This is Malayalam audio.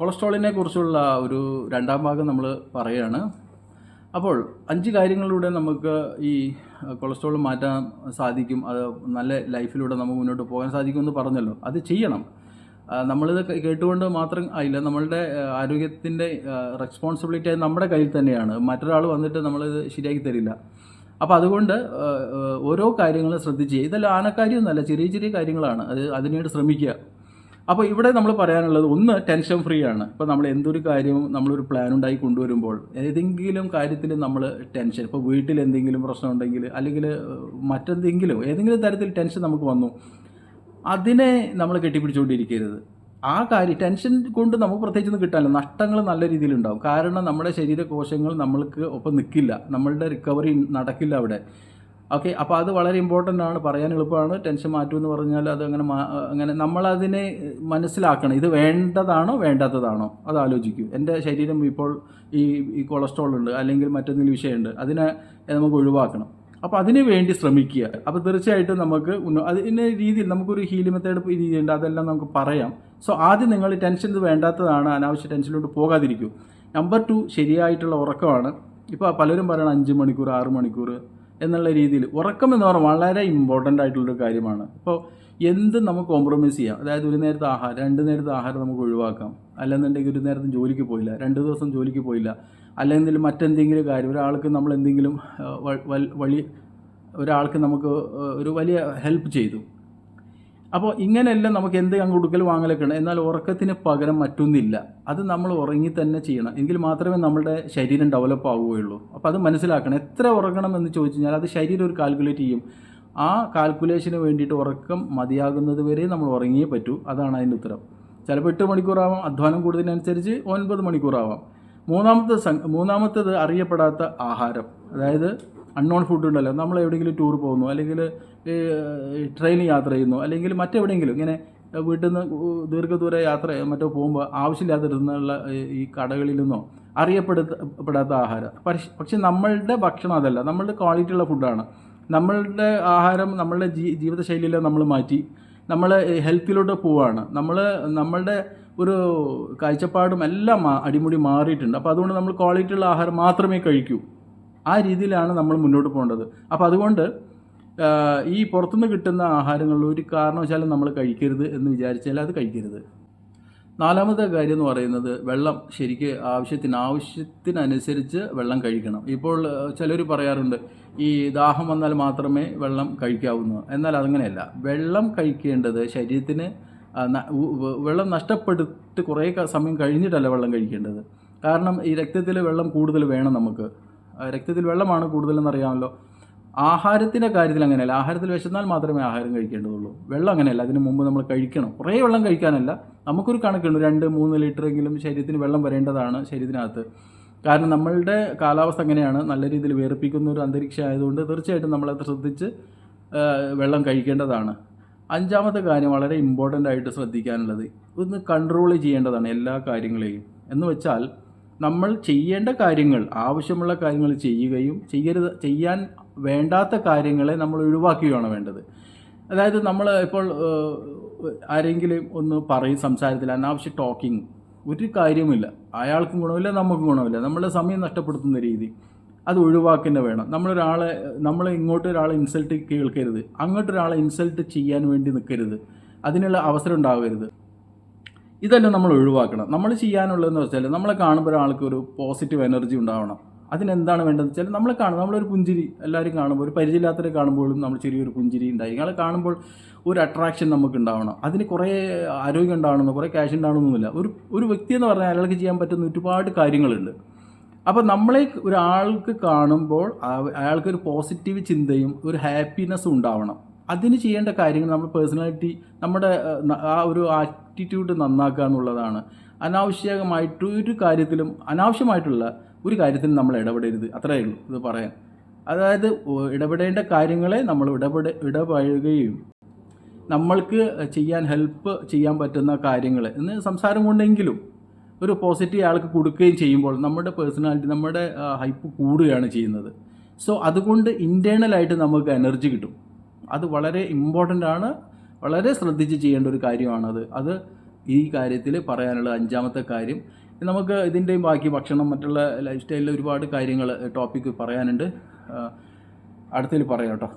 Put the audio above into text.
കൊളസ്ട്രോളിനെ കുറിച്ചുള്ള ഒരു രണ്ടാം ഭാഗം നമ്മൾ പറയുകയാണ്. അപ്പോൾ അഞ്ച് കാര്യങ്ങളിലൂടെ നമുക്ക് ഈ കൊളസ്ട്രോൾ മാറ്റാൻ സാധിക്കും അത് നല്ല ലൈഫിലൂടെ നമുക്ക് മുന്നോട്ട് പോകാൻ സാധിക്കുമെന്ന് പറഞ്ഞല്ലോ. അത് ചെയ്യണം. നമ്മളിത് കേട്ടുകൊണ്ട് മാത്രം ആയില്ല നമ്മളുടെ ആരോഗ്യത്തിന്റെ റെസ്പോൺസിബിലിറ്റി നമ്മുടെ കയ്യിൽ തന്നെയാണ്. മറ്റൊരാൾ വന്നിട്ട് നമ്മളിത് ശരിയാക്കി തരില്ല. അപ്പോൾ അതുകൊണ്ട് ഓരോ കാര്യങ്ങളും ശ്രദ്ധിച്ച്. ഇതെല്ലാം ആനക്കാര്യമൊന്നുമല്ല ചെറിയ ചെറിയ കാര്യങ്ങളാണ്. അത് അതിനുവേണ്ടി ശ്രമിക്കുക. അപ്പോൾ ഇവിടെ നമ്മൾ പറയാനുള്ളത് ഒന്ന് ടെൻഷൻ ഫ്രീ ആണ്. ഇപ്പോൾ നമ്മൾ എന്തൊരു കാര്യവും നമ്മളൊരു പ്ലാൻ ഉണ്ടായി കൊണ്ടുവരുമ്പോൾ ഏതെങ്കിലും കാര്യത്തിൽ നമ്മൾ ടെൻഷൻ ഇപ്പോൾ വീട്ടിൽ എന്തെങ്കിലും പ്രശ്നം ഉണ്ടെങ്കിൽ അല്ലെങ്കിൽ മറ്റെന്തെങ്കിലും ഏതെങ്കിലും തരത്തിൽ ടെൻഷൻ നമുക്ക് വന്നു അതിനെ നമ്മൾ കെട്ടിപ്പിടിച്ചുകൊണ്ടിരിക്കരുത്. ആ കാര്യം ടെൻഷൻ കൊണ്ട് നമുക്ക് പ്രത്യേകിച്ചൊന്നും കിട്ടാനില്ല. നഷ്ടങ്ങൾ നല്ല രീതിയിൽ ഉണ്ടാവും. കാരണം നമ്മുടെ ശരീരകോശങ്ങൾ നമ്മൾക്ക് ഒപ്പം നിൽക്കില്ല. നമ്മളുടെ റിക്കവറി നടക്കില്ല അവിടെ. ഓക്കെ അപ്പോൾ അത് വളരെ ഇമ്പോർട്ടന്റ് ആണ്. പറയാൻ എളുപ്പമാണ്. ടെൻഷൻ മാറ്റുമെന്ന് പറഞ്ഞാൽ അത് അങ്ങനെ അങ്ങനെ നമ്മളതിനെ മനസ്സിലാക്കണം. ഇത് വേണ്ടതാണോ വേണ്ടാത്തതാണോ? അത് ആലോചിക്കൂ. എന്റെ ശരീരം ഇപ്പോൾ ഈ ഈ കൊളസ്ട്രോൾ ഉണ്ട് അല്ലെങ്കിൽ മറ്റെന്തെങ്കിലും വിഷയമുണ്ട് അതിനെ നമുക്ക് ഒഴിവാക്കണം. അപ്പോൾ അതിന് വേണ്ടി ശ്രമിക്കുക. അപ്പോൾ തീർച്ചയായിട്ടും നമുക്ക് അതിന്റെ രീതിയിൽ നമുക്കൊരു ഹീലി മെത്തേഡ് രീതിയുണ്ട് അതെല്ലാം നമുക്ക് പറയാം. സോ ആദ്യം നിങ്ങൾ ടെൻഷൻ ഇത് വേണ്ടാത്തതാണ് അനാവശ്യ ടെൻഷനിലോട്ട് പോകാതിരിക്കൂ. നമ്പർ ടു ശരിയായിട്ടുള്ള ഉറക്കമാണ്. ഇപ്പോൾ പലരും പറയണം അഞ്ച് മണിക്കൂർ ആറ് മണിക്കൂർ എന്നുള്ള രീതിയിൽ. ഉറക്കം എന്ന് പറഞ്ഞാൽ വളരെ ഇമ്പോർട്ടന്റ് ആയിട്ടുള്ളൊരു കാര്യമാണ്. ഇപ്പോൾ എന്ത് നമുക്ക് കോംപ്രമൈസ് ചെയ്യാം? അതായത് ഒരു നേരത്തെ ആഹാരം രണ്ട് നേരത്തെ ആഹാരം നമുക്ക് ഒഴിവാക്കാം. അല്ലെന്നുണ്ടെങ്കിൽ ഒരു നേരത്തെ ജോലിക്ക് പോയില്ല രണ്ട് ദിവസം ജോലിക്ക് പോയില്ല. അല്ലെങ്കിൽ മറ്റെന്തെങ്കിലും കാര്യം ഒരാൾക്ക് നമ്മൾ എന്തെങ്കിലും വഴി ഒരാൾക്ക് നമുക്ക് ഒരു വലിയ ഹെൽപ്പ് ചെയ്തു. അപ്പോൾ ഇങ്ങനെയെല്ലാം നമുക്ക് എന്ത് കൊടുക്കൽ വാങ്ങലൊക്കെ ഉണ്ട്? എന്നാൽ ഉറക്കത്തിന് പകരം മറ്റൊന്നില്ല. അത് നമ്മൾ ഉറങ്ങി തന്നെ ചെയ്യണം. എങ്കിൽ മാത്രമേ നമ്മുടെ ശരീരം ഡെവലപ്പ് ആവുകയുള്ളൂ. അപ്പോൾ അത് മനസ്സിലാക്കണം. എത്ര ഉറങ്ങണം എന്ന് ചോദിച്ചു കഴിഞ്ഞാൽ അത് ശരീരം ഒരു കാൽക്കുലേറ്റ് ചെയ്യും. ആ കാൽക്കുലേഷന് വേണ്ടിയിട്ട് ഉറക്കം മതിയാകുന്നത് വരെ നമ്മൾ ഉറങ്ങിയേ പറ്റൂ. അതാണ് അതിന്റെ ഉത്തരം. ചിലപ്പോൾ എട്ട് മണിക്കൂറാവാം. അധ്വാനം കൂടുന്നതിനനുസരിച്ച് ഒൻപത് മണിക്കൂറാവാം. മൂന്നാമത്തെ മൂന്നാമത്തേത് അറിയപ്പെടാത്ത ആഹാരം. അതായത് അൺനോൺ ഫുഡ് ഉണ്ടല്ലോ. നമ്മൾ എവിടെയെങ്കിലും ടൂർ പോകുന്നു അല്ലെങ്കിൽ ട്രെയിനിൽ യാത്ര ചെയ്യുന്നു അല്ലെങ്കിൽ മറ്റെവിടെയെങ്കിലും ഇങ്ങനെ വീട്ടിൽ നിന്ന് ദീർഘദൂര യാത്ര മറ്റോ പോകുമ്പോൾ ആവശ്യമില്ലാത്തിരുന്നുള്ള ഈ കടകളിൽ നിന്നോ അറിയപ്പെടുത്തപ്പെടാത്ത ആഹാരം. പക്ഷെ നമ്മളുടെ ഭക്ഷണം അതല്ല. നമ്മളുടെ ക്വാളിറ്റി ഉള്ള ഫുഡാണ് നമ്മളുടെ ആഹാരം നമ്മളുടെ ജീ ജീവിതശൈലിയിൽ നമ്മൾ മാറ്റി നമ്മൾ ഹെൽത്തിലോട്ട് പോവാണ്. നമ്മൾ നമ്മളുടെ ഒരു കാഴ്ചപ്പാടും എല്ലാം അടിമുടി മാറിയിട്ടുണ്ട്. അപ്പോൾ അതുകൊണ്ട് നമ്മൾ ക്വാളിറ്റി ഉള്ള ആഹാരം മാത്രമേ കഴിക്കൂ. ആ രീതിയിലാണ് നമ്മൾ മുന്നോട്ട് പോകേണ്ടത്. അപ്പോൾ അതുകൊണ്ട് ഈ പുറത്തുനിന്ന് കിട്ടുന്ന ആഹാരങ്ങളിൽ ഒരു കാരണവശാലും നമ്മൾ കഴിക്കരുത് എന്ന് വിചാരിച്ചാൽ അത് കഴിക്കരുത്. നാലാമത്തെ കാര്യം എന്ന് പറയുന്നത് വെള്ളം ശരിക്ക് ആവശ്യത്തിന് ആവശ്യത്തിനനുസരിച്ച് വെള്ളം കഴിക്കണം. ഇപ്പോൾ ചിലർ പറയാറുണ്ട് ഈ ദാഹം വന്നാൽ മാത്രമേ വെള്ളം കഴിക്കാവുന്നു. എന്നാൽ അതങ്ങനെയല്ല. വെള്ളം കഴിക്കേണ്ടത് ശരീരത്തിന് വെള്ളം നഷ്ടപ്പെട്ടിട്ട് കുറേ സമയം കഴിഞ്ഞിട്ടല്ല വെള്ളം കഴിക്കേണ്ടത്. കാരണം ഈ രക്തത്തിൽ വെള്ളം കൂടുതൽ വേണം നമുക്ക്. രക്തത്തിൽ വെള്ളമാണ് കൂടുതലെന്ന് അറിയാമല്ലോ ആഹാരത്തിന്റെ കാര്യത്തിൽ അങ്ങനെയല്ല. ആഹാരത്തിൽ വിശന്നാൽ മാത്രമേ ആഹാരം കഴിക്കേണ്ടതുള്ളൂ. വെള്ളം അങ്ങനെയല്ല. അതിന് മുമ്പ് നമ്മൾ കഴിക്കണം. കുറേ വെള്ളം കഴിക്കാനല്ല. നമുക്കൊരു കണക്കുണ്ട്. രണ്ട് മൂന്ന് ലിറ്ററെങ്കിലും ശരീരത്തിന് വെള്ളം വരേണ്ടതാണ് ശരീരത്തിനകത്ത്. കാരണം നമ്മളുടെ കാലാവസ്ഥ അങ്ങനെയാണ്. നല്ല രീതിയിൽ വേർപ്പിക്കുന്ന ഒരു അന്തരീക്ഷം ആയതുകൊണ്ട് തീർച്ചയായിട്ടും നമ്മളത് ശ്രദ്ധിച്ച് വെള്ളം കഴിക്കേണ്ടതാണ്. അഞ്ചാമത്തെ കാര്യം വളരെ ഇമ്പോർട്ടന്റ് ആയിട്ട് ശ്രദ്ധിക്കാനുള്ളത്. ഒന്ന് കൺട്രോൾ ചെയ്യേണ്ടതാണ് എല്ലാ കാര്യങ്ങളെയും. എന്ന് വെച്ചാൽ നമ്മൾ ചെയ്യേണ്ട കാര്യങ്ങൾ ആവശ്യമുള്ള കാര്യങ്ങൾ ചെയ്യുകയും ചെയ്യരുത് ചെയ്യാൻ വേണ്ടാത്ത കാര്യങ്ങളെ നമ്മൾ ഒഴിവാക്കുകയാണ് വേണ്ടത്. അതായത് നമ്മൾ ഇപ്പോൾ ആരെങ്കിലും ഒന്ന് പറയും സംസാരത്തിൽ അനാവശ്യ ടോക്കിംഗ് ഒരു കാര്യമില്ല അയാൾക്കും ഗുണമില്ല നമുക്കും ഗുണമില്ല. നമ്മളുടെ സമയം നഷ്ടപ്പെടുത്തുന്ന രീതി അത് ഒഴിവാക്കുന്ന വേണം. നമ്മളൊരാളെ നമ്മൾ ഇങ്ങോട്ട് ഒരാളെ ഇൻസൾട്ട് കേൾക്കരുത്. അങ്ങോട്ടൊരാളെ ഇൻസൾട്ട് ചെയ്യാൻ വേണ്ടി നിൽക്കരുത്. അതിനുള്ള അവസരം ഉണ്ടാകരുത് ഇതെല്ലാം നമ്മൾ ഒഴിവാക്കണം. നമ്മൾ ചെയ്യാനുള്ളതെന്ന് വെച്ചാൽ നമ്മളെ കാണുമ്പോൾ ഒരാൾക്ക് ഒരു പോസിറ്റീവ് എനർജി ഉണ്ടാവണം. അതിനെന്താണ് വേണ്ടതെന്ന് വെച്ചാൽ നമ്മളെ കാണും നമ്മളൊരു പുഞ്ചിരി എല്ലാവരും കാണുമ്പോൾ ഒരു പരിചയമില്ലാത്തവരെ കാണുമ്പോഴും നമ്മൾ ചെറിയൊരു പുഞ്ചിരി ഉണ്ടായി. ഇയാളെ കാണുമ്പോൾ ഒരു അട്രാക്ഷൻ നമുക്ക് ഉണ്ടാവണം. അതിന് കുറേ ആരോഗ്യം ഉണ്ടാവണമെന്നോ കുറേ ക്യാഷ് ഉണ്ടാവണമെന്നില്ല ഒരു ഒരു വ്യക്തി എന്ന് പറഞ്ഞാൽ അയാൾക്ക് ചെയ്യാൻ പറ്റുന്ന ഒരുപാട് കാര്യങ്ങളുണ്ട്. അപ്പോൾ നമ്മളെ ഒരാൾക്ക് കാണുമ്പോൾ അയാൾക്കൊരു പോസിറ്റീവ് ചിന്തയും ഒരു ഹാപ്പിനെസ്സും ഉണ്ടാവണം. അതിന് ചെയ്യേണ്ട കാര്യങ്ങൾ നമ്മൾ പേഴ്സണാലിറ്റി നമ്മുടെ ആ ഒരു ആറ്റിറ്റ്യൂഡ് നന്നാക്കുക എന്നുള്ളതാണ്. അനാവശ്യമായിട്ട് ഒരു കാര്യത്തിലും അനാവശ്യമായിട്ടുള്ള ഒരു കാര്യത്തിലും നമ്മൾ ഇടപെടരുത്. അത്രയേ ഉള്ളൂ ഇത് പറയാൻ. അതായത് ഇടപെടേണ്ട കാര്യങ്ങളെ നമ്മൾ ഇടപെട ഇടപഴകുകയും നമ്മൾക്ക് ചെയ്യാൻ ഹെൽപ്പ് ചെയ്യാൻ പറ്റുന്ന കാര്യങ്ങൾ എന്ന് സംസാരം കൊണ്ടെങ്കിലും ഒരു പോസിറ്റീവ് ആൾക്ക് കൊടുക്കുകയും ചെയ്യുമ്പോൾ നമ്മുടെ പേഴ്സണാലിറ്റി നമ്മുടെ ഹൈപ്പ് കൂടുകയാണ് ചെയ്യുന്നത്. സോ അതുകൊണ്ട് ഇന്റേർണലായിട്ട് നമുക്ക് എനർജി കിട്ടും. അത് വളരെ ഇമ്പോർട്ടന്റ് ആണ്. വളരെ ശ്രദ്ധിച്ച് ചെയ്യേണ്ട ഒരു കാര്യമാണത്. അത് ഈ കാര്യത്തിൽ പറയാനുള്ള അഞ്ചാമത്തെ കാര്യം. നമുക്ക് ഇതിന്റെയും ബാക്കി ഭക്ഷണം മറ്റുള്ള ലൈഫ് സ്റ്റൈലിൽ ഒരുപാട് കാര്യങ്ങൾ ടോപ്പിക്ക് പറയാനുണ്ട്. അടുത്തതിൽ പറയാം കേട്ടോ.